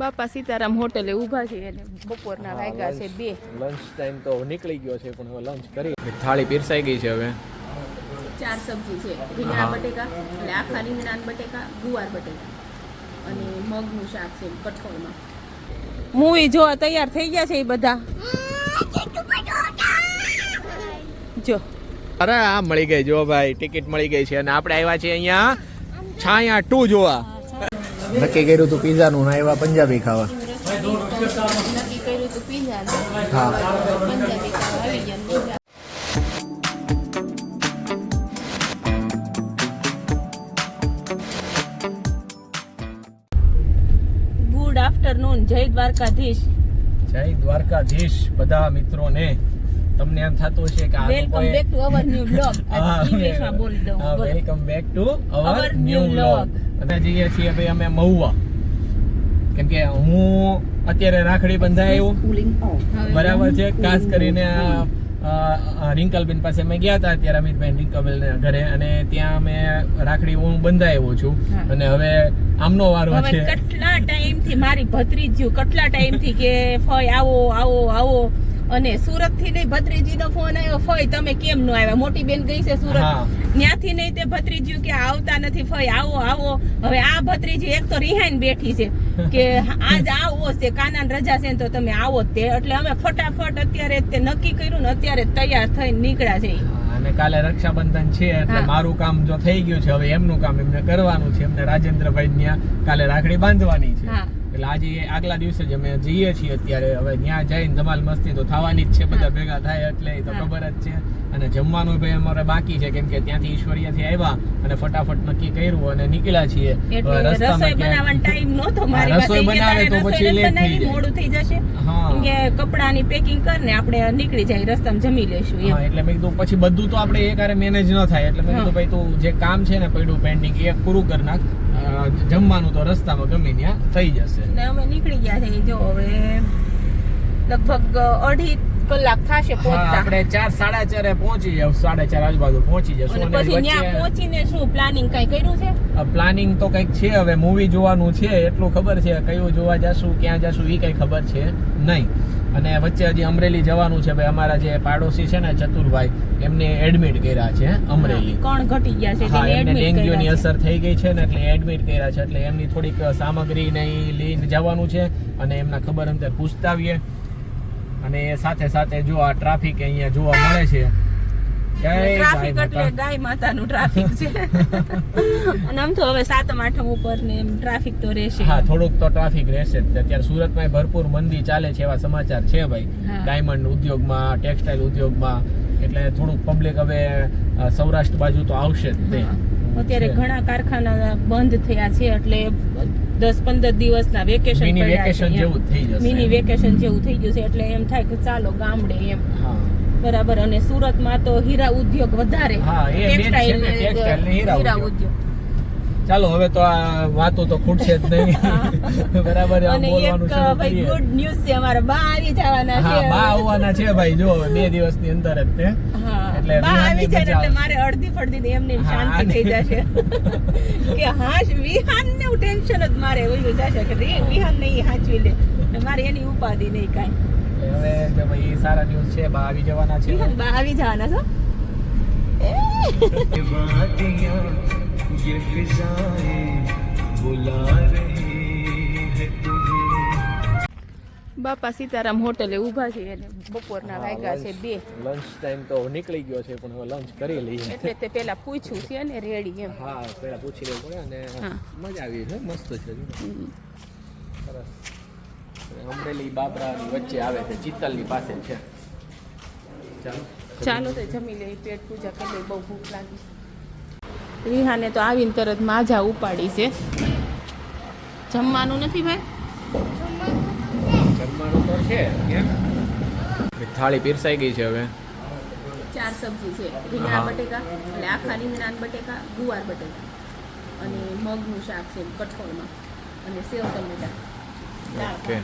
બાપા સીતારામ હોટેલે ઊભા છે અને બપોરના વાગ્યા છે બે. લંચ ટાઈમ તો નીકળી ગયો છે પણ હવે લંચ કરી. થાળી પીરસાઈ ગઈ છે હવે. ચાર સબ્જી છે. રીંગણા બટેકા એટલે આખા રીંગણા બટેકા ગુવાર બટેકા અને મગનું શાક છે કઠોળમાં. મૂવી જોવા તૈયાર થઈ ગયા છે એ બધા? જો. અરે આ મળી ગઈ જો ભાઈ ટિકિટ મળી ગઈ છે. અને આપણે આવ્યા છીએ અહીંયા છાયા ટુ જોવા. નક્કી કર્યું તું પીઝા નું એવા પંજાબી ખાવા. નક્કી કર્યું હતું પીઝા હા. પંજાબી ખાવા આવી ગયા ગુડ આફ્ટરનૂન જય દ્વારકાધીશ. જય દ્વારકાધીશ બધા મિત્રોને. તમને એમ થતું હશે કે welcome back to our new blog ઇંગ્લિશમાં બોલી દઉં welcome back to our new vlog. Vlog જઈએ છીએ ભાઈ અમે મહુવા. કેમ કે હું અત્યારે રાખડી બંધાય એવું બરાબર છે ખાસ કરીને રિંકલબેન પાસે મેં ગયા હતા ત્યારે અમિતભાઈ રિંકલબેન ઘરે અને ત્યાં અમે રાખડી હું બંધાયો છું. અને હવે આમનો વારો છે. કેટલા ટાઈમથી મારી ભત્રીજ્યું કેટલા ટાઈમથી કે ફય આવો આવો આવો. અને સુરતથી નહીં ભત્રીજી નો ફોન આવ્યો. ફય તમે કેમ નો આવ્યા? મોટી બેન ગઈ છે સુરત. ત્યાંથી નહીં તે ભત્રીજી કે આવતા નથી. ફય આવો આવો. હવે આ ભત્રીજી એક તો રિહાઈન બેઠી છે કે આજ આવો છે કાના રજા છે તો તમે આવો જ તે. એટલે અમે ફટાફટ અત્યારે તે નક્કી કર્યું ને અત્યારે તૈયાર થઈને નીકળ્યા છે. અને કાલે રક્ષાબંધન છે એટલે મારું કામ જો થઈ ગયું છે હવે એમનું કામ એમને કરવાનું છે. એમને રાજેન્દ્રભાઈ ત્યાં કાલે રાખડી બાંધવાની છે. હા. એટલે આજે આગલા દિવસે જ અમે જઈએ છીએ અત્યારે. હવે ત્યાં જઈને ધમાલ મસ્તી તો થવાની જ છે બધા ભેગા થાય એટલે એ તો ખબર જ છે. અને જમવાનું ભાઈ અમારે બાકી છે કેમ કે ત્યાંથી ઈશ્વરિયાથી આવ્યા અને ફટાફટ નક્કી કર્યું અને નીકળ્યા છીએ રસોઈ બનાવવાનો ટાઈમ નહોતો મારી રસોઈ બનાવે તો પછી લેટ થઈ જાય. મોડું થઈ જશે હા. કે કપડાની પેકિંગ કરીને આપણે નીકળી જાય રસ્તામાં જમી લેશું એમ હા એટલે મેં કીધું પછી બધું તો આપણે એકારે મેનેજ ન થાય એટલે મેં. કીધું ભાઈ તું જે કામ છે ને પડ્યું પેન્ડિંગ એ પૂરું કરી નાખ જમવાનું તો રસ્તામાં ગમે ત્યાં થઈ જશે ને અમે નીકળી ગયા છે જો હવે લગભગ અઢી કલાક થશે પહોંચતા. આપણે ચાર સાડા ચારે પહોંચી જાવ સાડા ચાર આજુબાજુ પહોંચી જશું અને પછી ત્યાં પહોંચીને શું પ્લાનિંગ કઈ કર્યું છે? પ્લાનિંગ તો કંઈક છે હવે મૂવી જોવાનું છે એટલું ખબર છે કયું જોવા જશું ક્યાં જશું એ કઈ ખબર છે નહીં. અને વચ્ચે હજી અમરેલી જવાનું છે ભાઈ અમારા જે પાડોશી છે ને ચતુરભાઈ એમને એડમિટ કર્યા છે અમરેલી. કોણ ઘટી ગયા છે હા એમને ડેન્ગ્યુની અસર થઈ ગઈ છે ને એટલે એડમિટ કર્યા છે એટલે એમની થોડીક સામગ્રી ને લઈને જવાનું છે અને એમના ખબર અંતર પૂછતા આવીએ અને એ સાથે સાથે જો આ ટ્રાફિક અહીંયા જોવા મળે છે ટ્રાફિક એટલે ગાય માતાનું ટ્રાફિક છે. અને આમ તો હવે સાતમ આઠમ ઉપર ને એમ ટ્રાફિક તો રહેશે. હા થોડુંક તો ટ્રાફિક રહેશે જ. અત્યારે સુરતમાં ભરપૂર મંદી ચાલે છે એવા સમાચાર છે ભાઈ. ડાયમંડ ઉદ્યોગમાં ટેક્સટાઇલ ઉદ્યોગમાં એટલે થોડુંક પબ્લિક હવે સૌરાષ્ટ્ર બાજુ તો આવશે જ તે. હા. અત્યારે ઘણા કારખાના બંધ થયા છે એટલે દસ પંદર દિવસના વેકેશન મિની વેકેશન જેવું થઈ જશે મિની વેકેશન જેવું થઈ ગયું છે એટલે એમ થાય કે ચાલો ગામડે એમ. બરાબર અને સુરતમાં તો હીરા ઉદ્યોગ વધારે. હીરા હીરા ઉદ્યોગ. ચાલો હવે તો આ વાતો તો ખૂટશે જ નહીં. બરાબર આ અને બોલવાનું એક શરૂ કરીએ. ગુડ ન્યૂઝ છે અમારા બા આવી જવાના છે. હા બા આવવાના છે ભાઈ જો બે દિવસની અંદર જ તે. એટલે બા આવી જાય એટલે મારે અડધી ફડધી એમની શાંતિ થઈ જશે. કે હા વિહાન ને ટેન્શન જ મારે ઓલું જશે કે રે વિહાન ને હાચવી લે. ને મારે એની ઉપાધિ નહીં કાઈ. હવે જો ભાઈ સારા ન્યૂઝ છે બા આવી જવાના છે. બા આવી જવાના છો? ये फिजाएं बुला रही है तुम्हें બાપા સીતારામ હોટલે ઊભા છે અને બપોરના વાગ્યા છે બે લંચ ટાઈમ તો નીકળી ગયો છે પણ હવે લંચ કરી લઈએ એટલે તે પેલા પૂછ્યું છે ને રેડી એમ હા પેલા પૂછી લેવું પડે અને હા. મજા આવી છે મસ્ત છે હમ. સરસ અને અમરેલી બાબરાની વચ્ચે આવે છે ચિત્તલની પાસે છે ચાલો ચાલો તો જમી લઈ પેટ પૂજા કરી લઈ બહુ ભૂખ લાગી રિહાને તો આવીને તરત માજા ઉપાડી છે. જમવાનું નથી ભાઈ? જમવાનું તો છે થાળી પીરસાઈ ગઈ છે હવે. ચાર સબ્જી છે. રીંગણા બટેકા એટલે આખા રીંગણા બટેકા ગુવાર બટેકા અને મગનું શાક છે કઠોળમાં અને સેવ ટમેટા. ઓકે.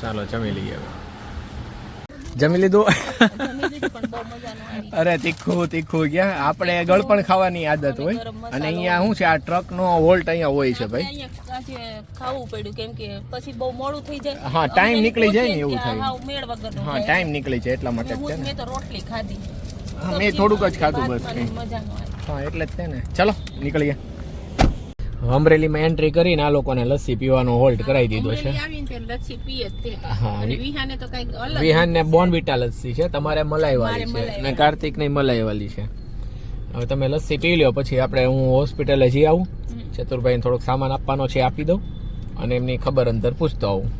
ચાલો જમી લઈએ હવે. જમી લીધું? અરે તીખું તીખું ક્યાં આપણે ગળપણ ખાવાની આદત હોય. અને અહીંયા શું છે આ ટ્રક નો હોલ્ટ અહીંયા હોય છે ભાઈ. ખાવું પડ્યું કેમ કે પછી બહુ મોડું થઈ જાય. હા, ટાઈમ નીકળી જાય ને એવું થાય. હા ટાઈમ નીકળી જાય એટલા માટે મેં તો રોટલી ખાધી. હા, મેં થોડુંક જ ખાધું બસ હા એટલે જ છે ને. ચલો નીકળીએ. અમરેલીમાં એન્ટ્રી કરીને આ લોકોને લસ્સી પીવાનો હોલ્ટ કરાવી દીધો છે. વિહાને ને બોનવીટા લસ્સી. છે તમારે મલાઈ વાળી છે. અને કાર્તિકની મલાઈ વાળી છે. હવે તમે લસ્સી પી લ્યો પછી આપણે હું હોસ્પિટલે જઈ આવું. ચતુરભાઈને ચતુરભાઈ થોડોક સામાન આપવાનો છે આપી દઉં. અને એમની ખબર અંતર પૂછતો આવું.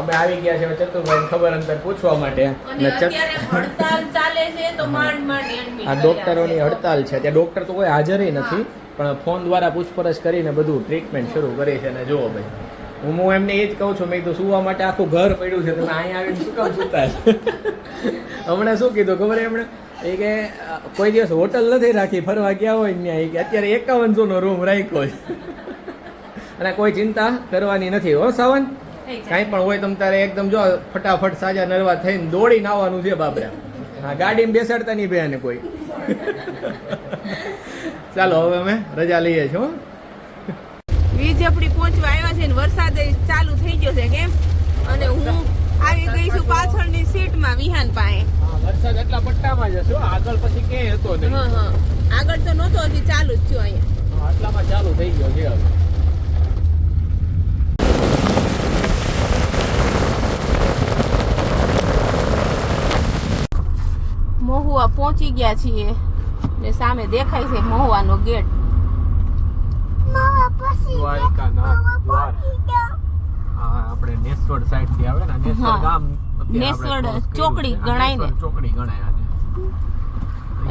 અમે આવી ગયા છે ચતુરભાઈ ખબર અંતર પૂછવા માટે. અને હડતાલ ચાલે છે તો માંડ માંડ આ ડોક્ટરોની હડતાલ છે. ત્યાં ડોક્ટર તો કોઈ હાજર નથી. પણ ફોન દ્વારા પૂછપરછ કરીને બધું ટ્રીટમેન્ટ શરૂ કરી છે અને જુઓ ભાઈ. હું હું એમને એ જ કહું છું મેં કીધું સુવા માટે આખું ઘર પડ્યું છે તમે અહીંયા આવીને શું કામ સુતા હમણાં શું કીધું ખબર એમણે? એ કે કોઈ દિવસ હોટલ નથી રાખી ફરવા ગયા હોય ત્યાં. એ કે અત્યારે એકાવનસો નો રૂમ રાખ્યો છે. અને કોઈ ચિંતા કરવાની નથી હો સાવન? કાંઈ પણ હોય તમ તારે એકદમ જો ફટાફટ સાજા નરવા થઈને દોડીને આવવાનું છે બાબરા. હા ગાડીમાં બેસાડતા નહીં બે કોઈ. ચાલો હવે અમે રજા લઈએ છીએ. વીજ આપણી પહોંચવા આવ્યા છે ને વરસાદ ચાલુ થઈ ગયો છે કેમ? અને હું આવી ગઈ છું પાછળની સીટમાં વિહાન પાસે. હા, વરસાદ એટલા પટ્ટામાં જ હશે આગળ પછી કે હતો નહીં. હા હા. આગળ તો નહોતો હજી ચાલુ જ થયો અહીંયા. આટલામાં ચાલુ થઈ ગયો છે હવે. મહુવા પહોંચી ગયા છીએ. ને સામે દેખાય છે મહુવાનો ગેટ. દ્વારકાનાથ દ્વાર. હા આપણે નેસવડ સાઈડથી આવે ને નેસવડ ગામ. નેસવડ આપણે cross કર્યું ચોકડી ગણાય ને. ચોકડી ગણાય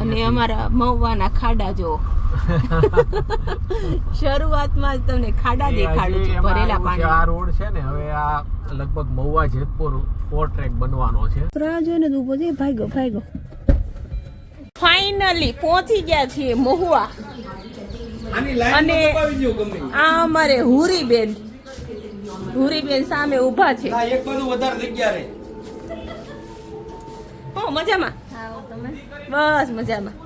અને અમારા મહુવાના ખાડા જો શરૂઆતમાં જ તમને ખાડા દેખાડું છું ભરેલા પાણી. આ રોડ છે ને હવે આ લગભગ મહુવા જેતપુર ફોર ટ્રેક બનવાનો છે. જોઈને તો ભાઈ છે ભાઈ ભાગ્યો ફાઇનલી પહોંચી ગયા છીએ મહુવા. અને આ અમારે હુરીબેન. હુરીબેન સામે ઊભા છે. એક બાજુ વધારે જગ્યા રે હો મજામાં? બસ મજામાં.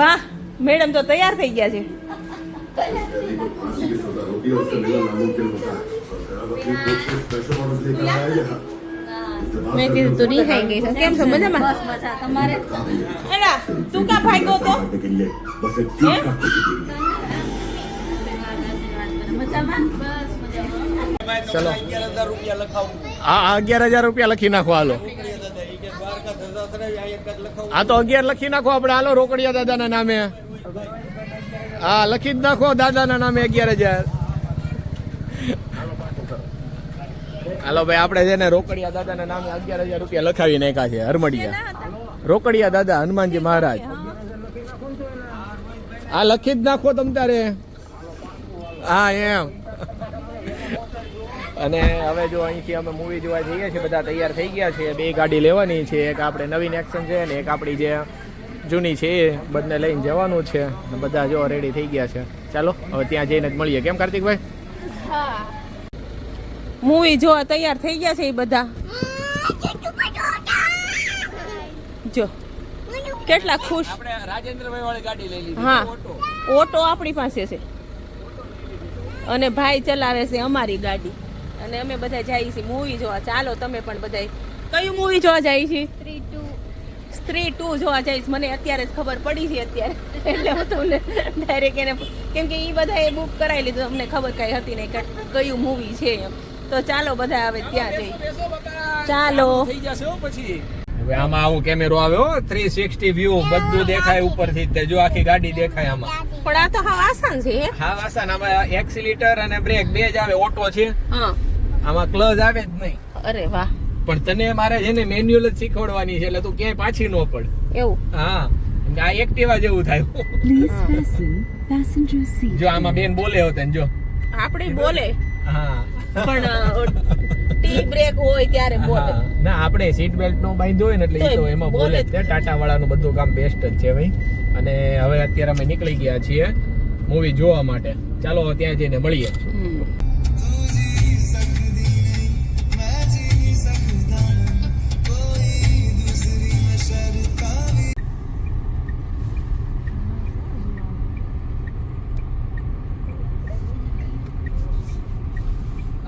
વાહ મેડમ તો તૈયાર થઈ ગયા છે. મેં કીધું તું રિહાઈ ગઈ છે. કેમ છો? મજામાં? એલા તું કા ભાગ્યો તો ચલો અગિયાર હજાર રૂપિયા લખાવું આ આ અગિયાર હજાર રૂપિયા લખી નાખો હાલો. આ તો અગિયાર લખી નાખો આપણે. હાલો રોકડિયા દાદાના નામે. હા લખી જ નાખો દાદાના નામે અગિયાર હજાર. હાલો ભાઈ આપણે છે ને રોકડિયા દાદાના નામે અગિયાર હજાર રૂપિયા લખાવી નાખ્યા છે હરમડિયા. રોકડિયા દાદા હનુમાનજી મહારાજ. આ લખી જ નાખો તમ તારે. હા એમ. અને હવે જો અહીંથી અમે મૂવી જોવા જઈએ છીએ બધા તૈયાર થઈ ગયા છે. બે ગાડી લેવાની છે એક આપણે નવીન એક્શન છે ને એક આપણી જે જૂની છે એ બંને લઈને જવાનું છે. બધા જો રેડી થઈ ગયા છે. ચાલો હવે ત્યાં જઈને જ મળીએ. કેમ કાર્તિકભાઈ? મૂવી જોવા તૈયાર થઈ ગયા છે એ બધા. જો કેટલા ખુશ. આપણે રાજેન્દ્રભાઈ વાળી ગાડી લઈ લીધી. હા. ઓટો. આપણી પાસે છે. અને ભાઈ ચલાવે છે અમારી ગાડી. અને અમે બધા જઈએ છીએ મૂવી જોવા. ચાલો તમે પણ બધા કયું મૂવી જોવા જઈએ છીએ સ્ત્રી ટુ સ્ત્રી ટુ જોવા જઈશ મને અત્યારે જ ખબર પડી છે અત્યારે. એટલે હું તમને ડાયરેક્ટ એને કેમ કે એ બધાએ બુક કરાવી લીધું. અમને ખબર કઈ હતી નહીં કે કયું મૂવી છે એમ. તો ચાલો બધા હવે ત્યાં જઈએ. ચાલો. થઈ જશે પછી. હવે આમાં આવું કેમેરો આવ્યો થ્રી સિક્સટી વ્યૂ બધું દેખાય ઉપરથી તે. જો આખી ગાડી દેખાય આમાં. પણ આ તો હા આસાન છે હા? વાસણ આમાં એક્સિલીટર અને બ્રેક બે જ આવે ઓટો છે. હા. આમાં ક્લચ આવે જ નહીં. અરે વાહ. પણ તને મારે છે ને મેન્યુઅલ જ શીખવાડવાની છે એટલે તું ક્યાંય પાછી ન પડ. એવું? હા. આ એક્ટિવા જેવું થાય. જો આમાં બેન બોલે હોતે ને જો. આપણી બોલે. હા. પણ ટી બ્રેક હોય ત્યારે બોલે. ના આપણે સીટ બેલ્ટ નો બાંધ્યો હોય ને એટલે તો એમાં બોલે છે ટાટા વાળાનું બધું કામ બેસ્ટ જ છે ભાઈ. અને હવે અત્યારે અમે નીકળી ગયા છીએ મૂવી જોવા માટે. ચાલો ત્યાં જઈને મળીએ.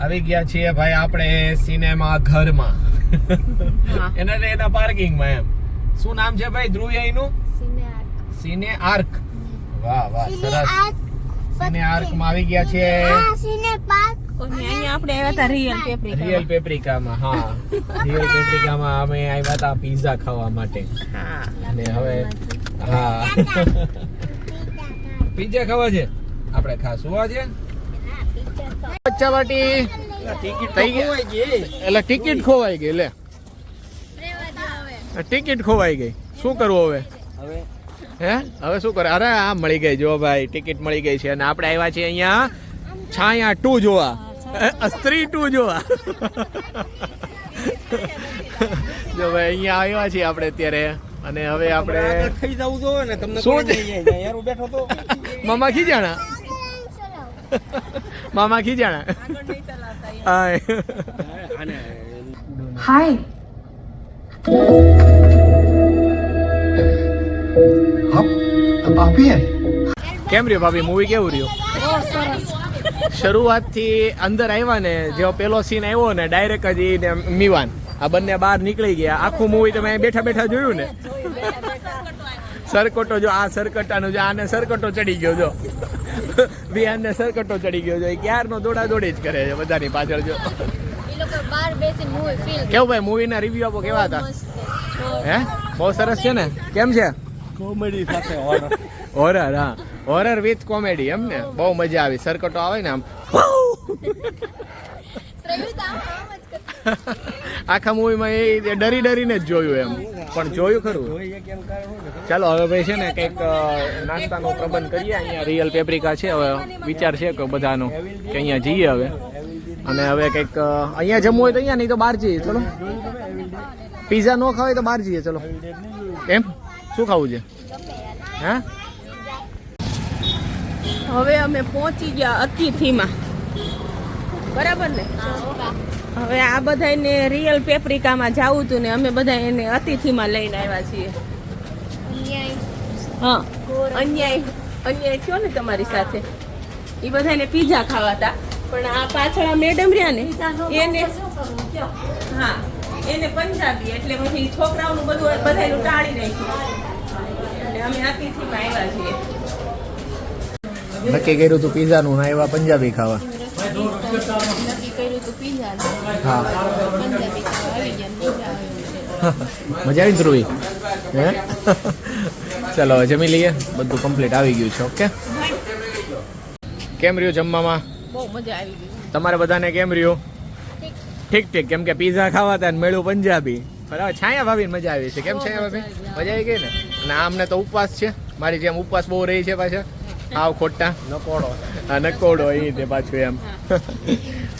આવી ગયા છીએ ભાઈ આપણે સિનેમા ઘરમાં. એના એટલે એના પાર્કિંગમાં એમ. શું નામ છે ભાઈ? ધ્રુવનું સિને આર્ક વાહ વાહ સરસ. સિને આર્કમાં આવી ગયા છે અહીંયા આપણે આવ્યા હતા રિયલ પેપ્રિકા રિયલ પેપ્રિકામાં હા. રિયલ પેપ્રિકામાં અમે આવ્યા હતા પીઝા ખાવા માટે. હા. અને હવે હા. પીઝા ખાવા છે? આપણે ખાશું આજે? બચ્ચા વાટી ટિકિટ ખોવાઈ ગઈ. એટલે ટિકિટ ખોવાઈ ગઈ લે. ટિકિટ ખોવાઈ ગઈ. શું કરવું હવે? હવે? હે? હવે શું કરે? અરે આ મળી ગઈ જો ભાઈ ટિકિટ મળી ગઈ છે. અને આપણે આવ્યા છીએ અહીંયા છાયા ટુ જોવા. સ્ત્રી ટુ જોવા. જો ભાઈ અહીંયા આવ્યા છીએ આપણે અત્યારે. અને હવે આપણે થઈ ખાઈ જવું જોઈએ ને તમને શું બેઠો તો. મામા ખીજાણા મામા કી જાણે હાય. આને કેમ રહ્યો ભાભી? મૂવી કેવું રહ્યું? શરૂઆતથી અંદર આવ્યા ને જેવો પેલો સીન આવ્યો ને ડાયરેક્ટ જ ઈ ને મીવાન. આ બંને બહાર નીકળી ગયા. આખું મૂવી તમે અહીં બેઠા બેઠા જોયું ને? સરકટો જો આ સરકટાનો જો આને સરકટો ચડી ગયો જો. વિહાનને સરકટો ચડી ગયો છે. ક્યારનો દોડા દોડી જ કરે છે બધાની પાછળ જો. કેવું ભાઈ મૂવીના રિવ્યુ આપો કેવા હતા? હે? બહુ સરસ છે ને? કેમ છે? કોમેડી સાથે. હોરર હા. હોરર વિથ કોમેડી એમ ને? બહુ મજા આવી. સરકટો આવે ને આમ. આખા મૂવીમાં એ ડરી ડરીને જ જોયું એમ. પણ જોયું ખરું. ચાલો હવે ભાઈ છે ને કંઈક નાસ્તાનો પ્રબંધ કરીએ. અહીંયા રિયલ પેપ્રિકા છે. હવે વિચાર છે કે બધાનો કે અહીંયા જઈએ હવે. અને હવે કંઈક અહીંયા જમવું હોય તો અહીંયા નહીં તો બહાર જઈએ. ચલો. પીઝા ન ખાવાય તો બહાર જઈએ. ચલો. એમ? શું ખાવું છે? હા? હવે અમે પહોંચી ગયા અતિથિમાં. બરાબર ને? હવે આ બધાને રિયલ પેપરિકામાં જાવું હતું ને અમે બધા એને અતિથિમાં લઈને આવ્યા છીએ. હા. અન્યાય. અન્યાય થયો ને તમારી સાથે. એ બધાને પીઝા ખાવા હતા. પણ આ પાછળ મેડમ રહ્યા ને એને હા એને પંજાબી એટલે પછી છોકરાઓનું બધું બધાનું ટાળી નાખ્યું. એટલે અમે અતિથિમાં આવ્યા છીએ. નક્કી કર્યું હતું પીઝાનું ને આવ્યા પંજાબી ખાવા. કર્યું તું પીઝા હા. પંજાબી આવી ગયા મજા મજા આવી ધ્રુવી? હે? ચલો હવે જમી લઈએ. બધું કમ્પ્લીટ આવી ગયું છે ઓકે કેમ રહ્યું જમવામાં? બહુ મજા આવી ગઈ. તમારે બધાને કેમ રહ્યું? ઠીક. ઠીક કેમ કે પીઝા ખાવા હતા ને મેળું પંજાબી. બરાબર છાયા ભાભીને મજા આવી છે. કેમ છાયા ભાભી? મજા આવી ગઈ ને? અને આમને તો ઉપવાસ છે. મારી જેમ ઉપવાસ બહુ રહી છે પાછા. આવ ખોટા. નકોડો. નકોડો એ તે પાછું એમ.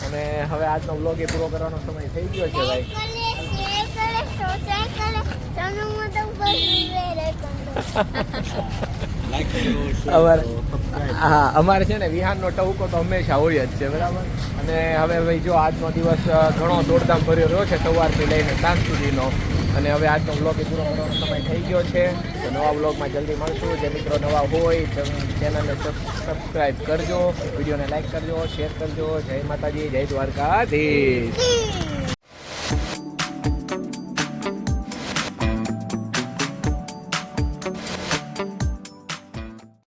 અને હવે આજનો વ્લોગ એ પૂરો કરવાનો સમય થઈ ગયો છે, ભાઈ. હા, અમારે છે ને વિહાનનો ટહુકો તો હંમેશા હોય જ છે, બરાબર? અને હવે ભાઈ જો આજનો દિવસ ઘણો દોડધામ ભર્યો રહ્યો છે, સવારથી લઈને સાંજ સુધીનો. અને હવે આજનો બ્લોગ એ પૂરો કરવાનો સમય થઈ ગયો છે. તો નવા બ્લોગમાં જલ્દી મળશું. જે મિત્રો નવા હોય ચેનલને સબસ્ક્રાઈબ કરજો વિડીયોને લાઈક કરજો શેર કરજો. જય માતાજી જય દ્વારકાધીશ.